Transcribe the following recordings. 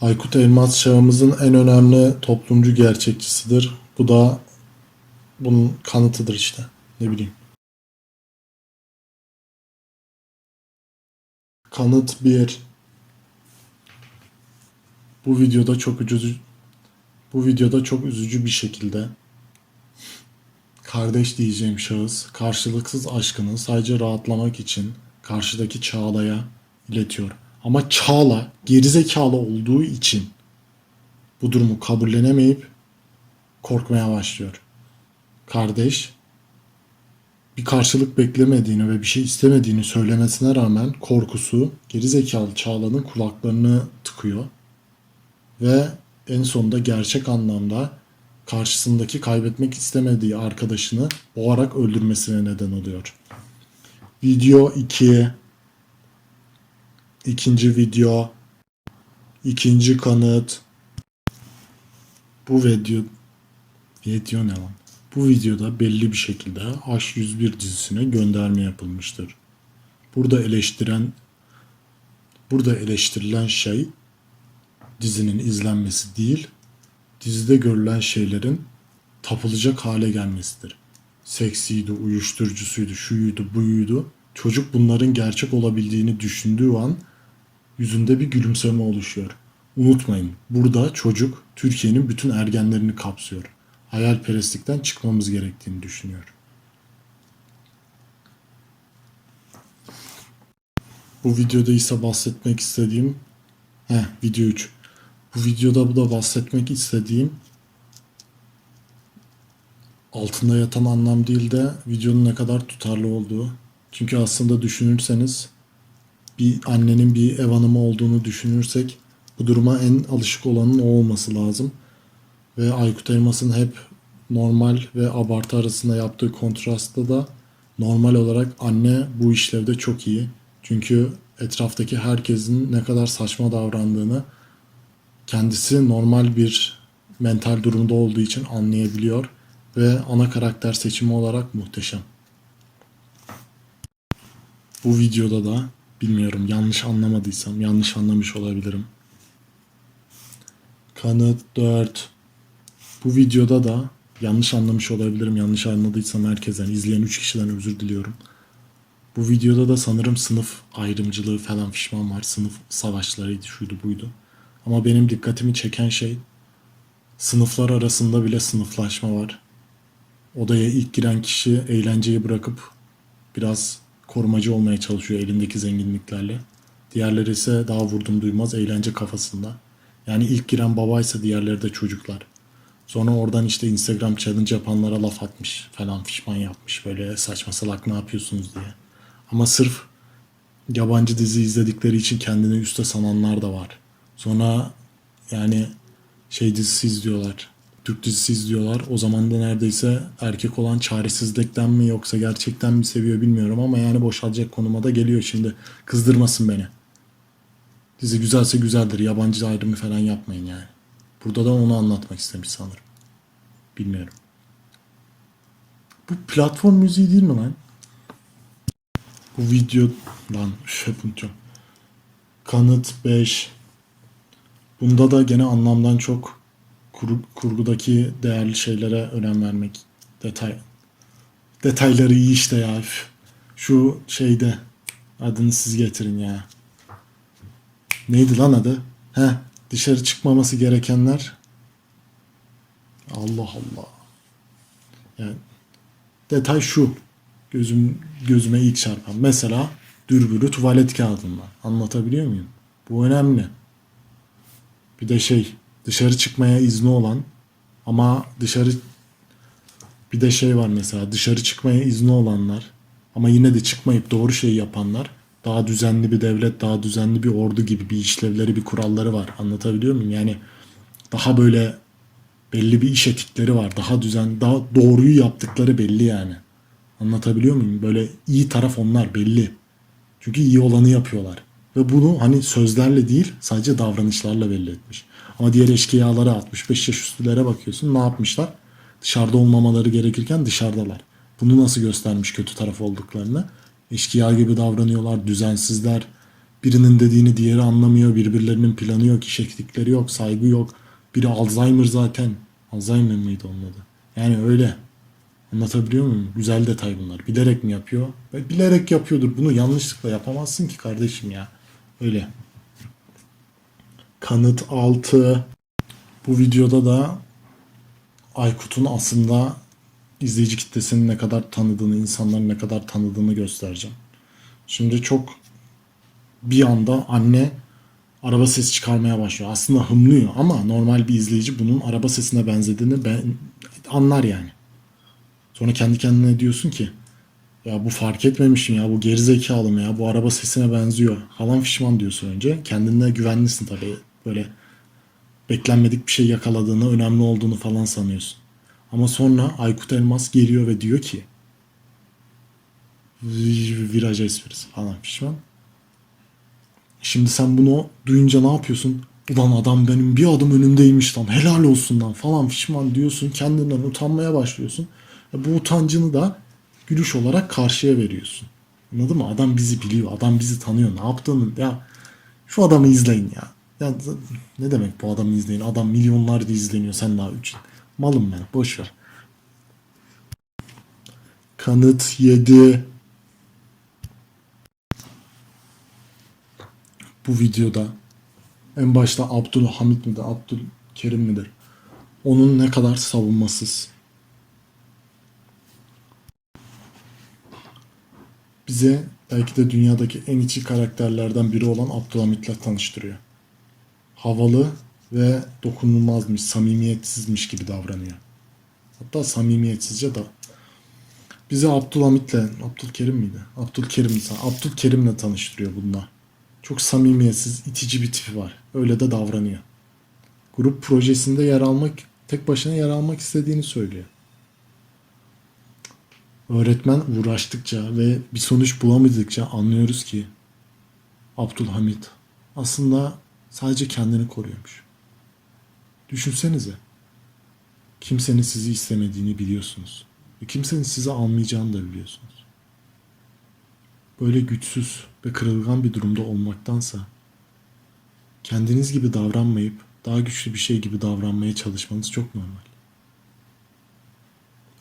Aykut Elmas çağımızın en önemli toplumcu gerçekçisidir. Bu da bunun kanıtıdır işte. Ne bileyim. Kanıt 1. Bu videoda çok üzücü bu videoda çok üzücü bir şekilde kardeş diyeceğim şahıs karşılıksız aşkını sadece rahatlamak için karşıdaki Çağla'ya iletiyor. Ama Çağla gerizekalı olduğu için bu durumu kabullenemeyip korkmaya başlıyor. Kardeş bir karşılık beklemediğini ve bir şey istemediğini söylemesine rağmen korkusu gerizekalı Çağla'nın kulaklarını tıkıyor. Ve en sonunda gerçek anlamda karşısındaki kaybetmek istemediği arkadaşını boğarak öldürmesine neden oluyor. Video 2 ikinci video ikinci kanıt bu video video ne lan? Bu videoda belli bir şekilde H101 dizisine gönderme yapılmıştır. Burada eleştiren burada eleştirilen şey dizinin izlenmesi değil, dizide görülen şeylerin tapılacak hale gelmesidir. Seksiydi, uyuşturucusuydu, şuydu, buydu. Çocuk bunların gerçek olabildiğini düşündüğü an yüzünde bir gülümseme oluşuyor. Unutmayın, burada çocuk Türkiye'nin bütün ergenlerini kapsıyor. Hayalperestlikten çıkmamız gerektiğini düşünüyor. Bu videoda ise bahsetmek istediğim Heh, video 3. Bu videoda bu da bahsetmek istediğim altında yatan anlam değil de videonun ne kadar tutarlı olduğu. Çünkü aslında düşünürseniz bir annenin bir ev hanımı olduğunu düşünürsek bu duruma en alışık olanın o olması lazım. Ve Aykut Elmas'ın hep normal ve abartı arasında yaptığı kontrastta da normal olarak anne bu işlevde çok iyi. Çünkü etraftaki herkesin ne kadar saçma davrandığını kendisi normal bir mental durumda olduğu için anlayabiliyor ve ana karakter seçimi olarak muhteşem. Bu videoda da bilmiyorum yanlış anlamadıysam yanlış anlamış olabilirim. Kanıt 4. Bu videoda da yanlış anlamış olabilirim. Yanlış anladıysam herkesten izleyen 3 kişiden özür diliyorum. Bu videoda da sanırım sınıf ayrımcılığı falan fişman var. Sınıf savaşlarıydı, şuydu buydu. Ama benim dikkatimi çeken şey sınıflar arasında bile sınıflaşma var. Odaya ilk giren kişi eğlenceyi bırakıp biraz korumacı olmaya çalışıyor elindeki zenginliklerle. Diğerleri ise daha vurdum duymaz eğlence kafasında. Yani ilk giren babaysa diğerleri de çocuklar. Sonra oradan işte Instagram challenge yapanlara laf atmış falan fişman yapmış böyle saçma salak ne yapıyorsunuz diye. Ama sırf yabancı dizi izledikleri için kendini üste sananlar da var. Sonra yani şey dizisi izliyorlar. Türk dizisi izliyorlar. O zaman da neredeyse erkek olan çaresizlikten mi yoksa gerçekten mi seviyor bilmiyorum ama yani boşalacak konuma da geliyor şimdi. Kızdırmasın beni. Dizi güzelse güzeldir. Yabancı ayrımı falan yapmayın yani. Burada da onu anlatmak istemiş sanırım. Bilmiyorum. Bu platform müziği değil mi lan? Bu video lan şey. Kanıt 5. Bunda da gene anlamdan çok kur, kurgudaki değerli şeylere önem vermek. Detay. Detayları iyi işte ya. Şu şeyde adını siz getirin ya. Neydi lan adı? He, dışarı çıkmaması gerekenler. Allah Allah. Yani detay şu. Gözüm gözüme ilk çarpan. Mesela dürbülü tuvalet kağıdında. Anlatabiliyor muyum? Bu önemli. Bir de şey dışarı çıkmaya izni olan ama dışarı bir de şey var mesela dışarı çıkmaya izni olanlar ama yine de çıkmayıp doğru şeyi yapanlar daha düzenli bir devlet, daha düzenli bir ordu gibi bir işlevleri, bir kuralları var. Anlatabiliyor muyum? Yani daha böyle belli bir iş etikleri var. Daha düzen, daha doğruyu yaptıkları belli yani. Anlatabiliyor muyum? Böyle iyi taraf onlar belli. Çünkü iyi olanı yapıyorlar. Ve bunu hani sözlerle değil sadece davranışlarla belli etmiş. Ama diğer eşkıyalara 65 yaş üstülere bakıyorsun ne yapmışlar? Dışarıda olmamaları gerekirken dışarıdalar. Bunu nasıl göstermiş kötü taraf olduklarını? Eşkıya gibi davranıyorlar, düzensizler, Birinin dediğini diğeri anlamıyor. Birbirlerinin planı yok, işeklikleri yok, saygı yok. Biri Alzheimer zaten. Alzheimer mıydı onun adı? Yani öyle. Anlatabiliyor muyum? Güzel detay bunlar. Bilerek mi yapıyor? Bilerek yapıyordur. Bunu yanlışlıkla yapamazsın ki kardeşim ya. Öyle. Kanıt 6. Bu videoda da Aykut'un aslında izleyici kitlesinin ne kadar tanıdığını, insanların ne kadar tanıdığını göstereceğim. Şimdi çok bir anda anne araba sesi çıkarmaya başlıyor. Aslında hımlıyor ama normal bir izleyici bunun araba sesine benzediğini ben anlar yani. Sonra kendi kendine diyorsun ki ya bu fark etmemişim ya bu gerizekalı mı ya bu araba sesine benziyor falan fişman diyorsun önce. Kendine güvenlisin tabii böyle beklenmedik bir şey yakaladığını önemli olduğunu falan sanıyorsun. Ama sonra Aykut Elmas geliyor ve diyor ki viraj esprisi falan pişman. Şimdi sen bunu duyunca ne yapıyorsun? Ulan adam benim bir adım önümdeymiş lan helal olsun lan falan fişman diyorsun. Kendinden utanmaya başlıyorsun. E bu utancını da gülüş olarak karşıya veriyorsun. Anladın mı? Adam bizi biliyor. Adam bizi tanıyor. Ne yaptığını ya şu adamı izleyin ya. Ya ne demek bu adamı izleyin? Adam milyonlarca izleniyor sen daha için. Malım ben. Boş ver. Kanıt 7. Bu videoda en başta Abdülhamit midir, Abdülkerim midir? Onun ne kadar savunmasız. Bize belki de dünyadaki en içi karakterlerden biri olan Abdülhamit'le tanıştırıyor. Havalı ve dokunulmazmış, samimiyetsizmiş gibi davranıyor. Hatta samimiyetsizce da bizi Abdülhamit'le, Abdülkerim miydi? Abdülkerim, Abdülkerim'le tanıştırıyor bununla. Çok samimiyetsiz, itici bir tipi var. Öyle de davranıyor. Grup projesinde yer almak, tek başına yer almak istediğini söylüyor. Öğretmen uğraştıkça ve bir sonuç bulamadıkça anlıyoruz ki Abdülhamit aslında sadece kendini koruyormuş. Düşünsenize. Kimsenin sizi istemediğini biliyorsunuz. Ve kimsenin sizi almayacağını da biliyorsunuz. Böyle güçsüz ve kırılgan bir durumda olmaktansa kendiniz gibi davranmayıp daha güçlü bir şey gibi davranmaya çalışmanız çok normal.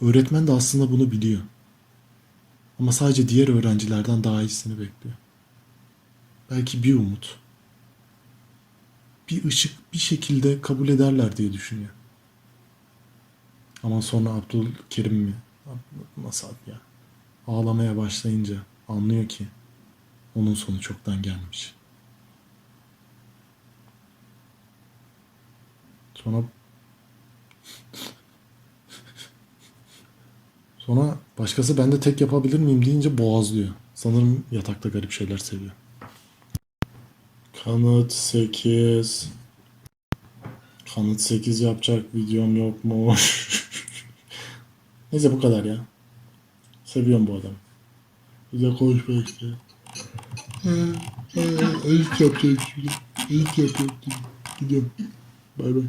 Öğretmen de aslında bunu biliyor. Ama sadece diğer öğrencilerden daha iyisini bekliyor. Belki bir umut, bir ışık bir şekilde kabul ederler diye düşünüyor. Ama sonra Abdülkerim mi? Adı ya? Ağlamaya başlayınca anlıyor ki onun sonu çoktan gelmiş. Sonra Sonra başkası ben de tek yapabilir miyim deyince boğazlıyor. Sanırım yatakta garip şeyler seviyor. Kanıt 8. Kanıt 8 yapacak videom yok mu? Neyse bu kadar ya. Seviyorum bu adamı. Bize konuşma işte. İlk yapacak şimdi. İlk yapacak. Gidiyorum. Bay bay.